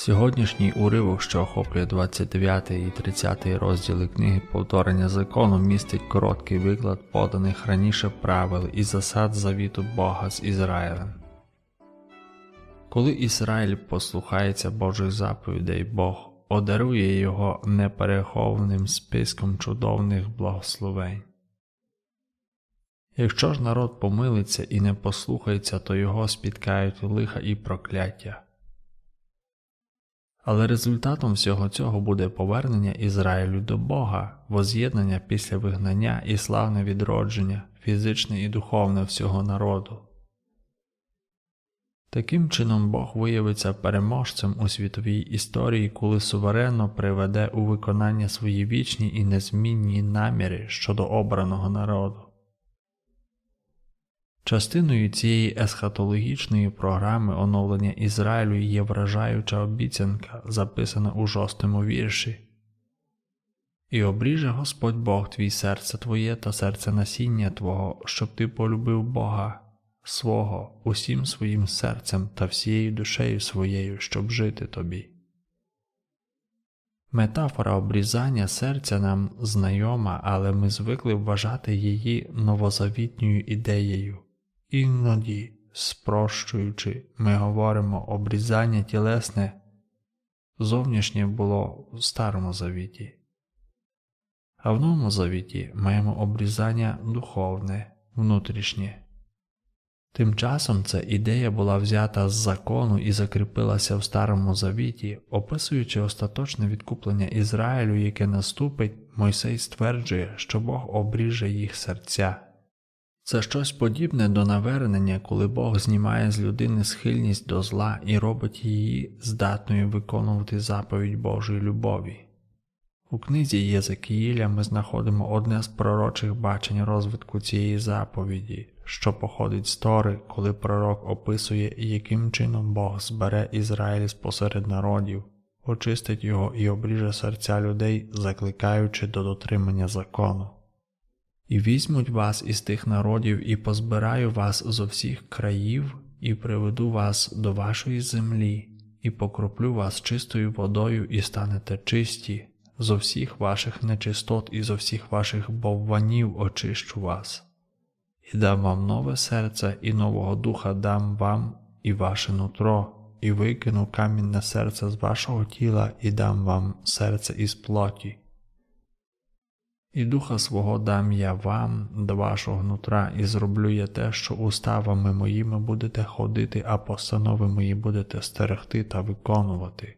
Сьогоднішній уривок, що охоплює 29 і 30 розділи книги повторення закону, містить короткий виклад поданих раніше правил і засад завіту Бога з Ізраїлем. Коли Ізраїль послухається Божих заповідей, Бог одарує його неперехованим списком чудовних благословень. Якщо ж народ помилиться і не послухається, то його спіткають лиха і прокляття. Але результатом всього цього буде повернення Ізраїлю до Бога, воз'єднання після вигнання і славне відродження, фізичне і духовне всього народу. Таким чином Бог виявиться переможцем у світовій історії, коли суверенно приведе у виконання свої вічні і незмінні наміри щодо обраного народу. Частиною цієї есхатологічної програми оновлення Ізраїлю є вражаюча обіцянка, записана у жостому вірші. І обріже Господь Бог твій серце твоє та серце насіння Твого, щоб ти полюбив Бога свого усім своїм серцем та всією душею своєю, щоб жити тобі. Метафора обрізання серця нам знайома, але ми звикли вважати її новозавітньою ідеєю. Іноді, спрощуючи, ми говоримо обрізання тілесне, зовнішнє було в Старому Завіті, а в Новому Завіті маємо обрізання духовне, внутрішнє. Тим часом ця ідея була взята з закону і закріпилася в Старому Завіті, описуючи остаточне відкуплення Ізраїлю, яке наступить, Мойсей стверджує, що Бог обріже їх серця. Це щось подібне до навернення, коли Бог знімає з людини схильність до зла і робить її здатною виконувати заповідь Божої любові. У книзі Єзекіїля ми знаходимо одне з пророчих бачень розвитку цієї заповіді, що походить з Тори, коли пророк описує, яким чином Бог збере Ізраїль спосеред народів, очистить його і обріже серця людей, закликаючи до дотримання закону. І візьмуть вас із тих народів, і позбираю вас зо всіх країв, і приведу вас до вашої землі, і покроплю вас чистою водою, і станете чисті, зо всіх ваших нечистот і зо всіх ваших бовванів очищу вас, і дам вам нове серце, і нового духа дам вам і ваше нутро, і викину камінне серце з вашого тіла, і дам вам серце із плоті. І духа свого дам я вам до вашого нутра, і зроблю я те, що уставами моїми будете ходити, а постанови мої будете стерегти та виконувати.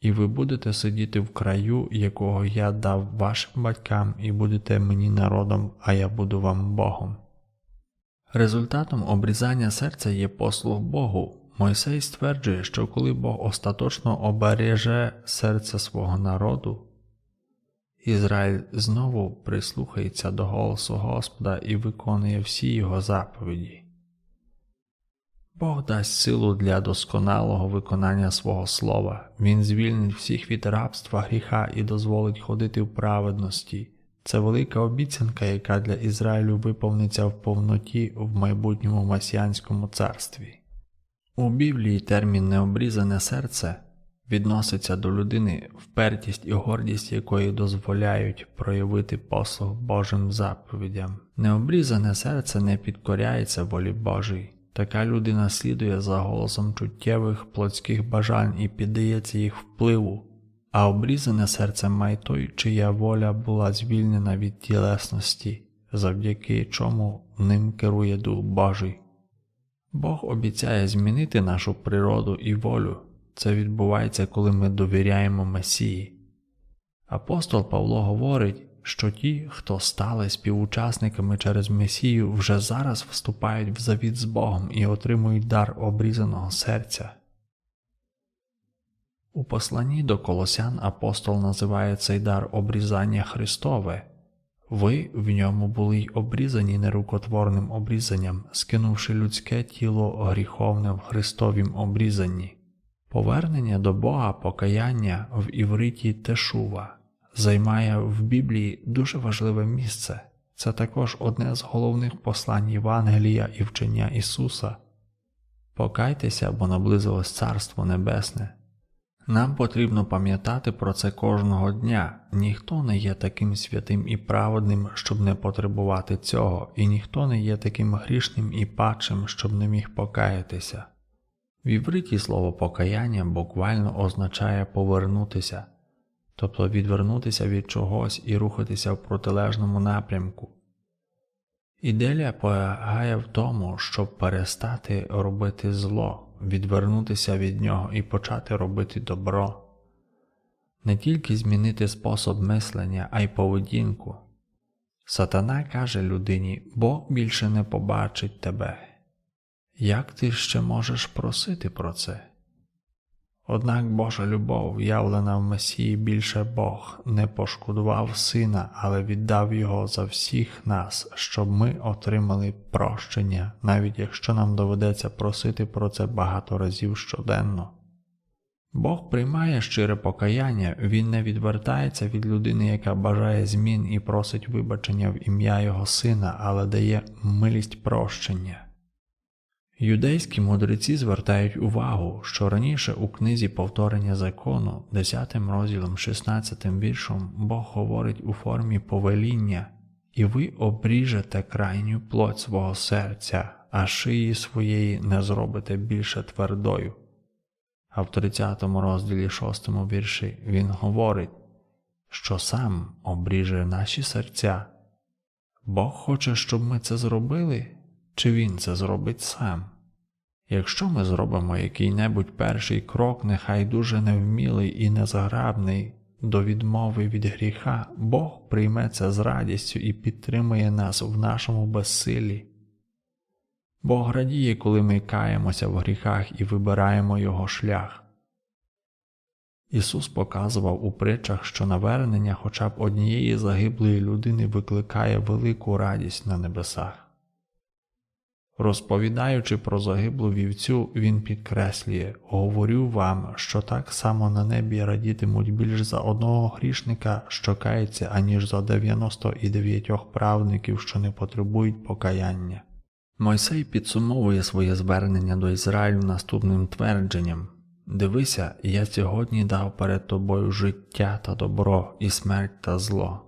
І ви будете сидіти в краю, якого я дав вашим батькам, і будете мені народом, а я буду вам Богом. Результатом обрізання серця є послуг Богу. Мойсей стверджує, що коли Бог остаточно обереже серце свого народу, Ізраїль знову прислухається до голосу Господа і виконує всі його заповіді. Бог дасть силу для досконалого виконання свого слова, Він звільнить всіх від рабства гріха і дозволить ходити в праведності. Це велика обіцянка, яка для Ізраїлю виповниться в повноті в майбутньому масіанському царстві. У Біблії термін необрізане серце відноситься до людини, впертість і гордість якої дозволяють проявити послуг Божим заповідям. Необрізане серце не підкоряється волі Божій. Така людина слідує за голосом чуттєвих плотських бажань і піддається їх впливу, а обрізане серце має той, чия воля була звільнена від тілесності, завдяки чому ним керує Дух Божий. Бог обіцяє змінити нашу природу і волю. Це відбувається, коли ми довіряємо Месії. Апостол Павло говорить, що ті, хто стали співучасниками через Месію, вже зараз вступають в завіт з Богом і отримують дар обрізаного серця. У посланні до Колосян апостол називає цей дар обрізання Христове. Ви в ньому були й обрізані нерукотворним обрізанням, скинувши людське тіло гріховне в Христовім обрізанні. Повернення до Бога покаяння в івриті Тешува займає в Біблії дуже важливе місце. Це також одне з головних послань Євангелія і вчення Ісуса. Покайтеся, бо наблизилось Царство Небесне. Нам потрібно пам'ятати про це кожного дня. Ніхто не є таким святим і праведним, щоб не потребувати цього, і ніхто не є таким грішним і падшим, щоб не міг покаятися. В слово покаяння буквально означає повернутися, тобто відвернутися від чогось і рухатися в протилежному напрямку. Ідея полягає в тому, щоб перестати робити зло, відвернутися від нього і почати робити добро, не тільки змінити спосіб мислення, а й поведінку. Сатана каже людині: Бог більше не побачить тебе. Як ти ще можеш просити про це? Однак Божа любов, явлена в Месії більше Бог, не пошкодував сина, але віддав його за всіх нас, щоб ми отримали прощення, навіть якщо нам доведеться просити про це багато разів щоденно. Бог приймає щире покаяння, Він не відвертається від людини, яка бажає змін і просить вибачення в ім'я Його Сина, але дає милість прощення. Юдейські мудреці звертають увагу, що раніше у книзі повторення закону, 10 розділом 16 віршом, Бог говорить у формі повеління, і ви обріжете крайню плоть свого серця, а шиї своєї не зробите більше твердою. А в 30 розділі 6 вірші він говорить, що сам обріже наші серця. Бог хоче, щоб ми це зробили, чи Він це зробить сам? Якщо ми зробимо який-небудь перший крок, нехай дуже невмілий і незаграбний до відмови від гріха, Бог прийме це з радістю і підтримує нас в нашому безсилі. Бог радіє, коли ми каємося в гріхах і вибираємо Його шлях. Ісус показував у притчах, що навернення хоча б однієї загиблої людини викликає велику радість на небесах. Розповідаючи про загиблу вівцю, він підкреслює говорю вам, що так само на небі радітимуть більш за одного грішника, що кається, аніж за 99 правників, що не потребують покаяння. Мойсей підсумовує своє звернення до Ізраїлю наступним твердженням Дивися, я сьогодні дав перед тобою життя та добро, і смерть та зло.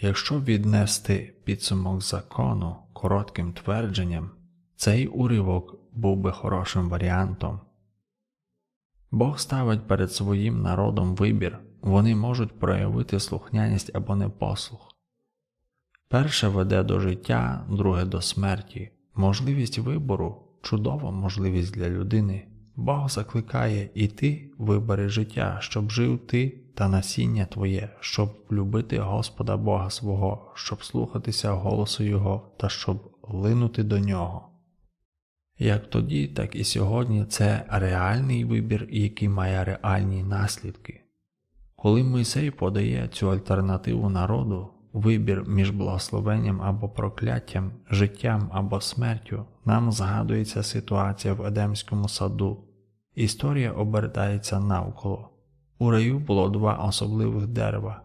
Якщо віднести підсумок закону коротким твердженням, цей уривок був би хорошим варіантом. Бог ставить перед своїм народом вибір, вони можуть проявити слухняність або непослух. Перше веде до життя, друге до смерті. Можливість вибору чудова можливість для людини. Бог закликає і ти вибери життя, щоб жив ти та насіння твоє, щоб любити Господа Бога свого, щоб слухатися голосу Його та щоб линути до нього. Як тоді, так і сьогодні це реальний вибір, який має реальні наслідки. Коли Мойсей подає цю альтернативу народу, вибір між благословенням або прокляттям, життям або смертю, нам згадується ситуація в Едемському саду. Історія обертається навколо. У раю було два особливих дерева: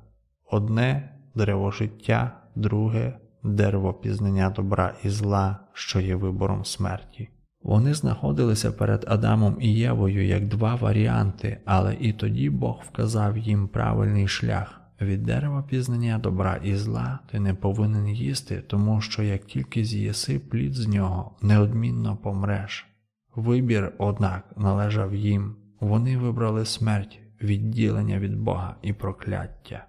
одне дерево життя, друге дерево пізнання добра і зла, що є вибором смерті. Вони знаходилися перед Адамом і Євою як два варіанти, але і тоді Бог вказав їм правильний шлях. Від дерева пізнання добра і зла ти не повинен їсти, тому що як тільки з'їси плід з нього, неодмінно помреш. Вибір, однак, належав їм, вони вибрали смерть, відділення від Бога і прокляття.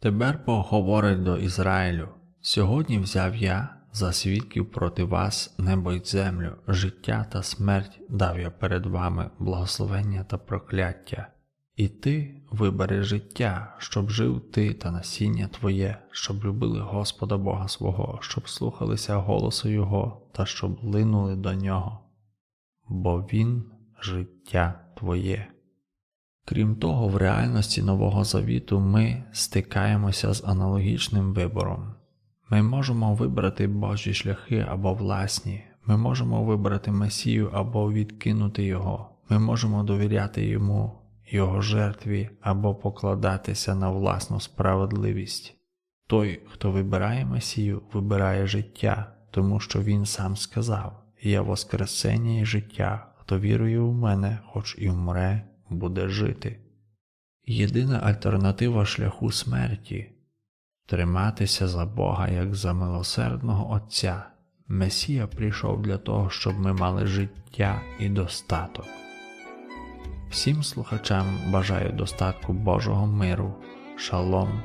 Тепер Бог говорить до Ізраїлю сьогодні взяв я за свідків проти вас небо й землю, життя та смерть дав я перед вами благословення та прокляття, і ти вибери життя, щоб жив ти та насіння твоє, щоб любили Господа Бога свого, щоб слухалися голосу Його та щоб линули до нього, бо Він життя твоє. Крім того, в реальності Нового Завіту ми стикаємося з аналогічним вибором. Ми можемо вибрати Божі шляхи або власні, ми можемо вибрати Месію або відкинути Його, ми можемо довіряти Йому, Його жертві або покладатися на власну справедливість. Той, хто вибирає Месію, вибирає життя, тому що Він сам сказав є Воскресення і життя. Хто вірує у мене, хоч і вмре, буде жити. Єдина альтернатива шляху смерті триматися за Бога як за милосердного Отця. Месія прийшов для того, щоб ми мали життя і достаток. Всім слухачам бажаю достатку Божого миру, шалом,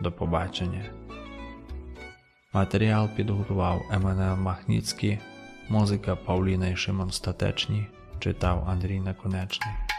до побачення. Матеріал підготував Еммануел Махніцький, музика Павліна і Шимон Статечні, читав Андрій Наконечний.